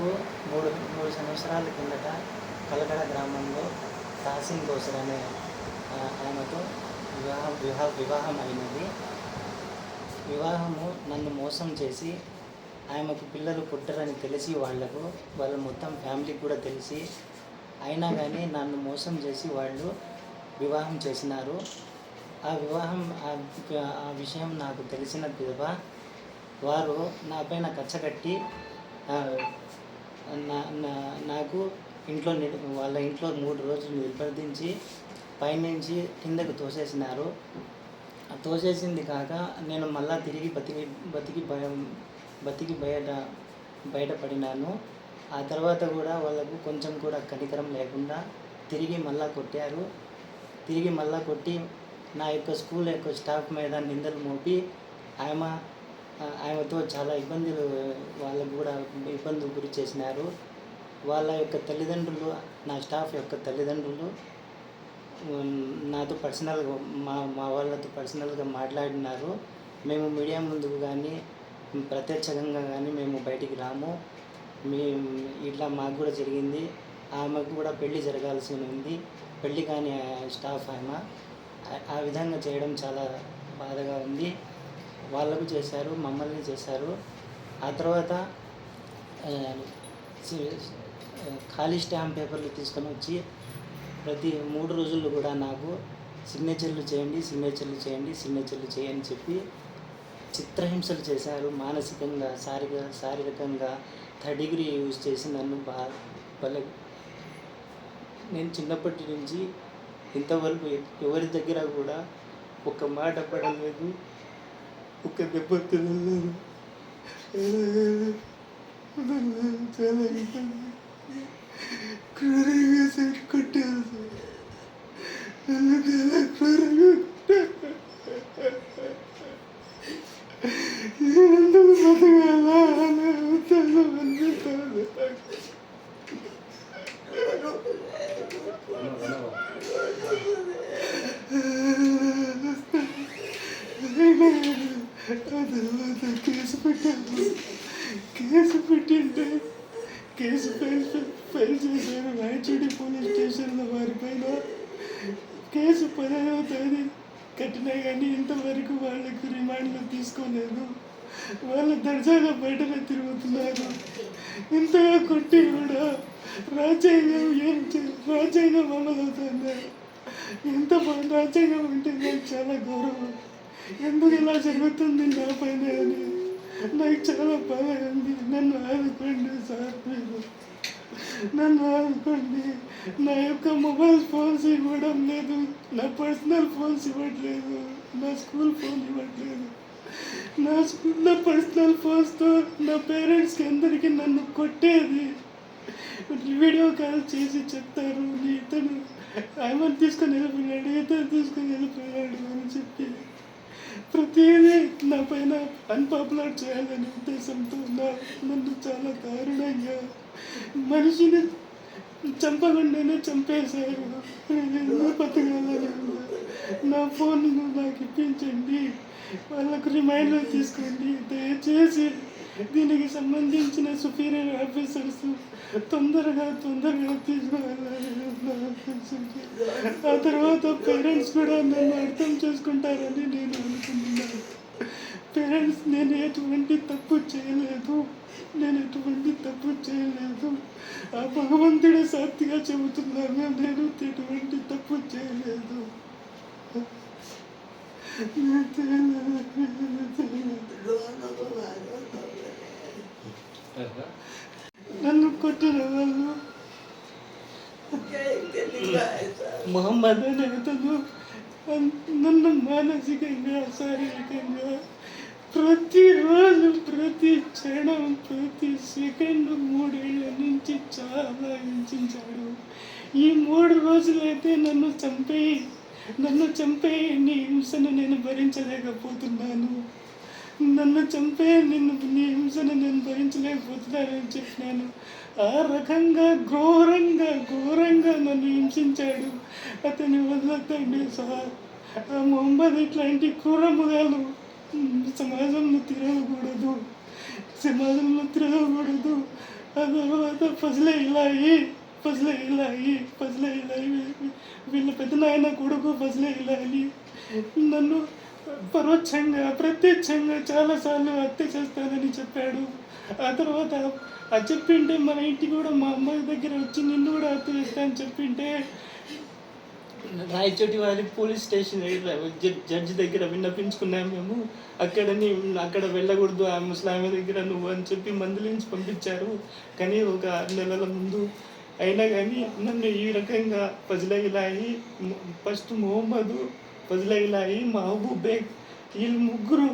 నాకు మూడు మూడు సంవత్సరాల కిందట కలకడ గ్రామంలో తాసిన్ కోసర్ అనే ఆయనతో ఆమెతో వివాహం వివాహ వివాహం అయినది. వివాహము నన్ను మోసం చేసి ఆమెకు పిల్లలు పుట్టరని తెలిసి వాళ్ళకు వాళ్ళ మొత్తం ఫ్యామిలీకి కూడా తెలిసి అయినా కానీ నన్ను మోసం చేసి వాళ్ళు వివాహం చేసినారు. ఆ వివాహం ఆ- విషయం నాకు తెలిసిన పిదప వారు నా పైన కచ్చగట్టి నాకు ఇంట్లో వాళ్ళ ఇంట్లో మూడు రోజులు నిర్బంధించి పైనుంచి కిందకు తోసేసినారు. తోసేసింది కాక నేను మళ్ళా తిరిగి బతికి బతికి భయం బతికి బయట బయటపడినాను ఆ తర్వాత కూడా వాళ్ళకు కొంచెం కూడా కనికరం లేకుండా తిరిగి మళ్ళా కొట్టారు. తిరిగి మళ్ళా కొట్టి నా యొక్క స్కూల్ యొక్క స్టాఫ్ మీద నిందలు మోపి ఆమె ఆమెతో చాలా ఇబ్బందులు వాళ్ళకు కూడా ఇబ్బందులు గురి చేసినారు. వాళ్ళ యొక్క తల్లిదండ్రులు నా స్టాఫ్ యొక్క తల్లిదండ్రులు నాతో పర్సనల్గా మా మా వాళ్ళతో పర్సనల్గా మాట్లాడినారు. మేము మీడియా ముందుకు కానీ ప్రత్యక్షంగా కానీ మేము బయటికి రాము. మీ ఇట్లా మాకు కూడా జరిగింది. ఆమెకు కూడా పెళ్ళి జరగాల్సి ఉంది. పెళ్ళి కాని స్టాఫ్ ఆమె. ఆ విధంగా చేయడం చాలా బాధగా ఉంది. వాళ్ళకు చేశారు మమ్మల్ని చేశారు. ఆ తర్వాత ఖాళీ స్టాంప్ పేపర్లు తీసుకొని వచ్చి ప్రతి మూడు రోజులు కూడా నాకు సిగ్నేచర్లు చేయండి సిగ్నేచర్లు చేయండి సిగ్నేచర్లు చేయని చెప్పి చిత్రహింసలు చేశారు. మానసికంగా శారీర శారీరకంగా థర్డ్ డిగ్రీ యూజ్ చేసి నన్ను బా నేను చిన్నప్పటి నుంచి ఇంతవరకు ఎవరి దగ్గర కూడా ఒక మాట పడలేదు. ఒక దెబ్బ తినలేదు చాలా ఇబ్బంది క్రూరంగా సార్ కొట్టారు సార్ నన్ను చాలా క్రూరంగా కొట్టారు ఎందుకు బతకాలా అని చాలా అనిపిస్తుంది ఆ తర్వాత కేసు పెట్టాను కేసు పెట్టింటే కేసు ఫైల్ ఫైల్ చేశారు రాయచూడి పోలీస్ స్టేషన్లో వారిపైన కేసు పదహారవ తేదీ కట్టినా కానీ ఇంతవరకు వాళ్ళకు రిమాండ్లో తీసుకోలేదు వాళ్ళు దర్జాగా బయటనే తిరుగుతున్నారు ఇంతగా కొట్టి కూడా రాజ్యాంగం ఏం చే- రాజ్యాంగం అమలవుతుంది ఎంత రాజ్యాంగం అంటే నాకు చాలా గౌరవం. ఎందుకు ఇలా జరుగుతుంది? నా పైన అని నాకు చాలా బాధ ఉంది నన్ను ఆదుకోండి సార్ మీరు నన్ను ఆదుకోండి. నా యొక్క మొబైల్ ఫోన్స్ ఇవ్వడం లేదు. నా పర్సనల్ ఫోన్స్ ఇవ్వట్లేదు. నా స్కూల్ ఫోన్ ఇవ్వట్లేదు. నా స్కూల్ నా పర్సనల్ ఫోన్స్తో నా పేరెంట్స్కి అందరికీ నన్ను కొట్టేది. వీడియో కాల్ చేసి చెప్తారు. నీ ఇతను ఆమె తీసుకొని వెళ్ళిపోయాడు ఇతను తీసుకొని వెళ్ళిపోయాడు అని చెప్పి. ప్రతిదీ నా పైన అన్పాపులర్ చేయాలనే ఉద్దేశంతో నా నన్ను చాలా దారుణంగా మనిషిని చంపకుండానే చంపేశారు. నేను బతకాలని నా ఫోన్ నాకు ఇప్పించండి. వాళ్ళకు రిమైండర్ తీసుకోండి. దయచేసి దీనికి సంబంధించిన సుపీరియర్ ఆఫీసర్స్ తొందరగా తొందరగా తీసుకువెళ్ళాలి నా ఆ తర్వాత పేరెంట్స్ కూడా నన్ను అర్థం చేసుకుంటారని నేను అనుకుంటున్నాను. పేరెంట్స్ నేను ఎటువంటి తప్పు చేయలేదు. నేను ఎటువంటి తప్పు చేయలేదు. ఆ భగవంతుడే సాక్షిగా చెబుతున్నాను నేను ఎటువంటి తప్పు చేయలేదు. చేయలేదు. నన్ను కొట్టిన వాళ్ళు మొహమ్మద్ అతను నన్ను మానసికంగా శారీరకంగా ప్రతిరోజు ప్రతి క్షణం ప్రతి సెకండ్ మూడేళ్ళ నుంచి చాలా హింసించాడు. ఈ మూడు రోజులైతే నన్ను చంపేయి నన్ను చంపేయి నీ హింసను నేను భరించలేకపోతున్నాను. నన్ను చంపే నిన్ను నీ హింసను నేను భరించలేకపోతున్నానని చెప్పినాను. ఆ రకంగా ఘోరంగా ఘోరంగా నన్ను హింసించాడు. అతని వదలతండి సార్. ఆ మొహమ్మద్ ఇట్లాంటి క్రూరముగాలు సమాజంలో తిరగకూడదు. సమాజంలో తిరగకూడదు. ఆ తర్వాత ఫజలే ఇలాయి ఫజలే ఇలాయి ఫజలే ఇలాయి. వీళ్ళ పెద్ద నాయన కొడుకు ఫజలే ఇలాయి. నన్ను పరోక్షంగా ప్రత్యక్షంగా చాలాసార్లు హత్య చేస్తానని చెప్పాడు. ఆ తర్వాత ఆ చెప్పింటే మన ఇంటికి కూడా మా అమ్మాయి దగ్గర వచ్చి నిన్ను కూడా హత్య చేస్తానని చెప్పింటే రాయచోటి వారి పోలీస్ స్టేషన్ జడ్జి దగ్గర విన్నపించుకున్నాం మేము. అక్కడని అక్కడ వెళ్ళకూడదు ఆ ముస్లామి దగ్గర నువ్వు అని చెప్పి మందులించి పంపించారు. కానీ ఒక ఆరు నెలల ముందు అయినా కానీ నన్ను ఈ రకంగా ఫజలగిలాయి ఫస్ట్ మొహమ్మదు ఫజలగిలాయి మహబూబ్ బేగ్ వీళ్ళు ముగ్గురు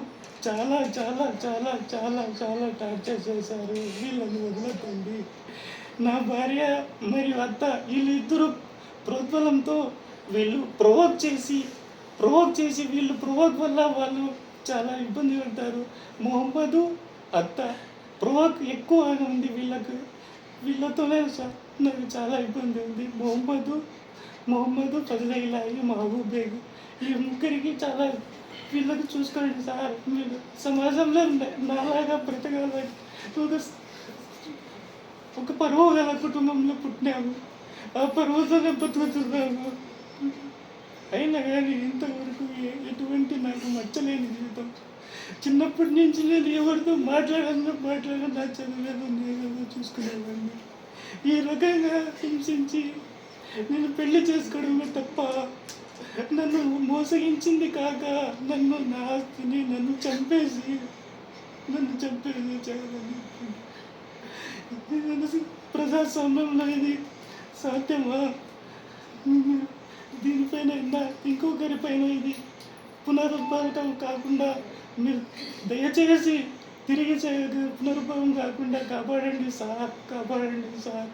చాలా చాలా చాలా చాలా చాలా టార్చర్ చేశారు. వీళ్ళని వదిలేకండి. నా భార్య మరియు అత్త వీళ్ళిద్దరూ ప్రోద్బలంతో వీళ్ళు ప్రొవోక్ చేసి ప్రొవోక్ చేసి వీళ్ళు ప్రొవోక్ వల్ల వాళ్ళు చాలా ఇబ్బంది పడతారు మొహమ్మదు అత్త ప్రొవోక్ ఎక్కువగా ఉంది వీళ్ళకు. వీళ్ళతోనే నాకు చాలా ఇబ్బంది ఉంది. మొహమ్మదు మొహమ్మదు ఫజలైలాయి మహబూబ్ బేగ్. ఈ ముగ్గురికి చాలా వీళ్ళని చూసుకోండి సార్. మీరు సమాజంలో నాలాగా బ్రతకాలని ఒక ఒక పరువు గల కుటుంబంలో పుట్టినాము ఆ పరువుతోనే బతుకుతున్నాము అయినా కానీ ఇంతవరకు ఎటువంటి నాకు మచ్చలేని జీవితం. చిన్నప్పటి నుంచి నేను ఎవరితో మాట్లాడను మాట్లాడను నా చదివేదో నేను చూసుకునేవాడిని ఈ రకంగా హింసించి నేను పెళ్ళి చేసుకోవడమే తప్ప నన్ను మోసగించింది కాక నన్ను నా ఆస్తిని నన్ను చంపేసి నన్ను చంపేసి చేయాలని ప్రజాస్వామ్యంలో ఇది సాధ్యమా? దీనిపైన ఇంకా ఇంకొకరిపైన ఇది పునరుద్భవం కాకుండా మీరు దయచేసి తిరిగి చే పునరుద్భవం కాకుండా కాపాడండి సార్ కాపాడండి సార్.